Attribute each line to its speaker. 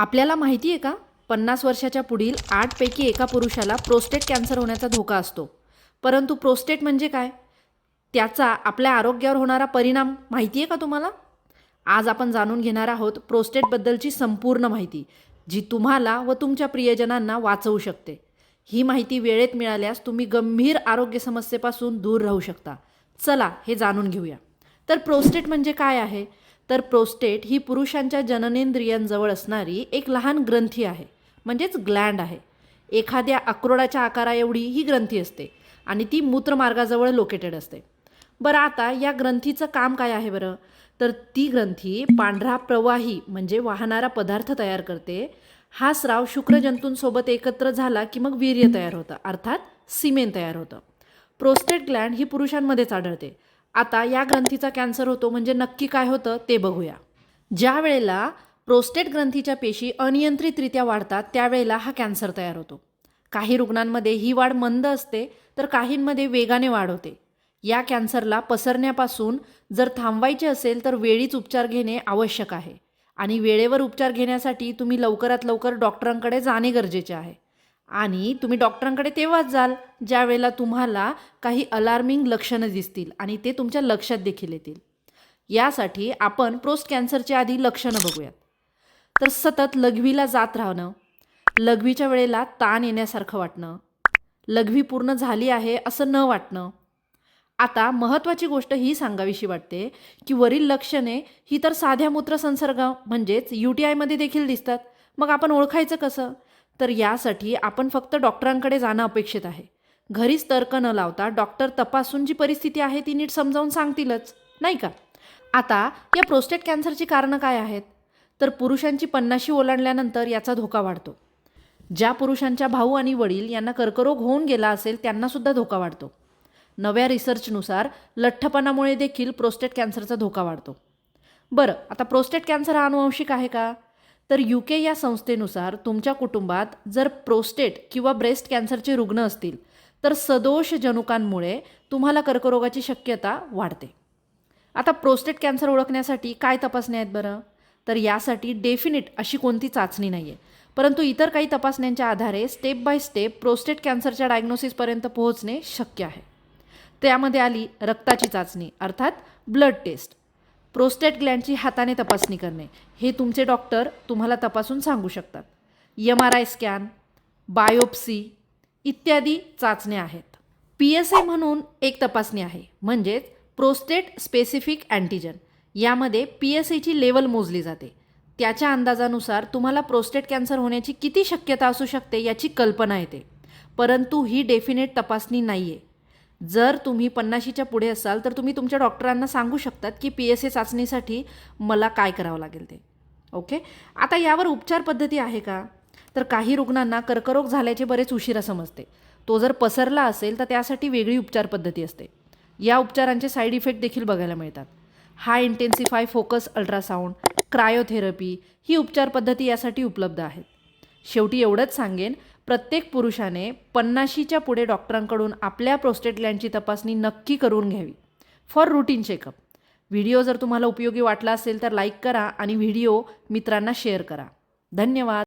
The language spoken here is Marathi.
Speaker 1: आपल्याला माहिती आहे का? पन्नास वर्षाच्या पुढील आठपैकी एका पुरुषाला प्रोस्टेट कॅन्सर होण्याचा धोका असतो. परंतु प्रोस्टेट म्हणजे काय? त्याचा आपल्या आरोग्यावर होणारा परिणाम माहिती आहे का तुम्हाला? आज आपण जाणून घेणार आहोत प्रोस्टेटबद्दलची संपूर्ण माहिती जी तुम्हाला व तुमच्या प्रियजनांना वाचवू शकते. ही माहिती वेळेत मिळाल्यास तुम्ही गंभीर आरोग्य समस्येपासून दूर राहू शकता. चला हे जाणून घेऊया. तर प्रोस्टेट म्हणजे काय आहे? तर प्रोस्टेट ही पुरुषांच्या जननेंद्रियांजवळ असणारी एक लहान ग्रंथी आहे. म्हणजेच ग्लँड आहे. एखाद्या अक्रोडाच्या आकाराएवढी ही ग्रंथी असते आणि ती मूत्रमार्गाजवळ लोकेटेड असते. बरं आता या ग्रंथीचं काम काय आहे बरं? तर ती ग्रंथी पांढरा प्रवाही म्हणजे वाहणारा पदार्थ तयार करते. हा स्राव शुक्रजंतूंसोबत एकत्र झाला की मग वीर्य तयार होतं अर्थात सिमेन तयार होतं. प्रोस्टेट ग्लँड ही पुरुषांमध्येच आढळते. आता या ग्रंथीचा कॅन्सर होतो म्हणजे नक्की काय होतं ते बघूया. ज्या वेळेला प्रोस्टेट ग्रंथीच्या पेशी अनियंत्रितरित्या वाढतात त्यावेळेला हा कॅन्सर तयार होतो. काही रुग्णांमध्ये ही वाढ मंद असते तर काहींमध्ये वेगाने वाढ होते. या कॅन्सरला पसरण्यापासून जर थांबवायचे असेल तर वेळीच उपचार घेणे आवश्यक आहे. आणि वेळेवर उपचार घेण्यासाठी तुम्ही लवकरात लवकर डॉक्टरांकडे जाणे गरजेचे आहे. आणि तुम्ही डॉक्टरांकडे तेव्हाच जाल ज्या वेळेला तुम्हाला काही अलार्मिंग लक्षणं दिसतील आणि ते तुमच्या लक्षात देखील येतील. यासाठी आपण प्रोस्ट कॅन्सरच्या आधी लक्षणं बघूयात. तर सतत लघवीला जात राहणं लघवीच्या वेळेला ताण येण्यासारखं वाटणं लघवी पूर्ण झाली आहे असं न वाटणं. आता महत्त्वाची गोष्ट ही सांगावीशी वाटते की वरील लक्षणे ही तर साध्या मूत्रसंसर्ग म्हणजेच यू टी आयमध्ये देखील दिसतात. मग आपण ओळखायचं कसं? तर यासाठी आपण फक्त डॉक्टरांकडे जाणं अपेक्षित आहे. घरीच तर्क न लावता डॉक्टर तपासून जी परिस्थिती आहे ती नीट समजावून सांगतीलच नाही का? आता या प्रोस्टेट कॅन्सरची कारणं काय आहेत? तर पुरुषांची पन्नाशी ओलांडल्यानंतर याचा धोका वाढतो. ज्या पुरुषांच्या भाऊ आणि वडील यांना कर्करोग होऊन गेला असेल त्यांनासुद्धा धोका वाढतो. नव्या रिसर्चनुसार लठ्ठपणामुळे देखील प्रोस्टेट कॅन्सरचा धोका वाढतो. बरं आता प्रोस्टेट कॅन्सर हा अनुवंशिक आहे का? तर यू के या संस्थेनुसार तुमच्या कुटुंबात जर प्रोस्टेट किंवा ब्रेस्ट कॅन्सरचे रुग्ण असतील तर सदोष जनुकांमुळे तुम्हाला कर्करोगाची शक्यता वाढते. आता प्रोस्टेट कॅन्सर ओळखण्यासाठी काय तपासण्या आहेत बरं? तर यासाठी डेफिनेट अशी कोणती चाचणी नाही आहे परंतु इतर काही तपासण्यांच्या आधारे स्टेप बाय स्टेप प्रोस्टेट कॅन्सरच्या डायग्नोसिसपर्यंत पोहोचणे शक्य आहे. त्यामध्ये आली रक्ताची चाचणी अर्थात ब्लड टेस्ट प्रोस्टेट ग्लँडची हाताने तपासणी करणे. हे तुमचे डॉक्टर तुम्हाला तपासून सांगू शकतात. M R I scan biopsy इत्यादी चाचण्या आहेत. पी एस ए म्हणून एक तपासणी आहे. म्हणजेच प्रोस्टेट स्पेसिफिक अँटीजन. यामध्ये पी एस एची लेवल मोजली जाते. त्याच्या अंदाजानुसार तुम्हाला प्रोस्टेट कॅन्सर होण्याची किती शक्यता असू शकते याची कल्पना येते. परंतु ही डेफिनेट तपासणी नाही आहे जर तुम्ही पन्नाशीच्या पुढे असाल तर तुम्ही तुमच्या डॉक्टरांना सांगू शकतात की पी एस ए चाचणीसाठी मला काय करावं लागेल ते. ओके आता यावर उपचार पद्धती आहे का? तर काही रुग्णांना कर्करोग झाल्याचे बरेच उशिरा समजते. तो जर पसरला असेल तर त्यासाठी वेगळी उपचार पद्धती असते. या उपचारांचे साईड इफेक्ट देखील बघायला मिळतात. हाय इंटेन्सिफाय फोकस अल्ट्रासाऊंड क्रायोथेरपी ही उपचार पद्धती यासाठी उपलब्ध आहेत. शेवटी एवढंच सांगेन प्रत्येक पुरुषाने पन्नाशीच्या पुढे डॉक्टरांकडून आपल्या प्रोस्टेट ग्लँडची तपासणी नक्की करून घ्यावी. For routine checkup. व्हिडिओ जर तुम्हाला उपयोगी वाटला असेल तर लाईक करा आणि व्हिडिओ मित्रांना शेअर करा. धन्यवाद.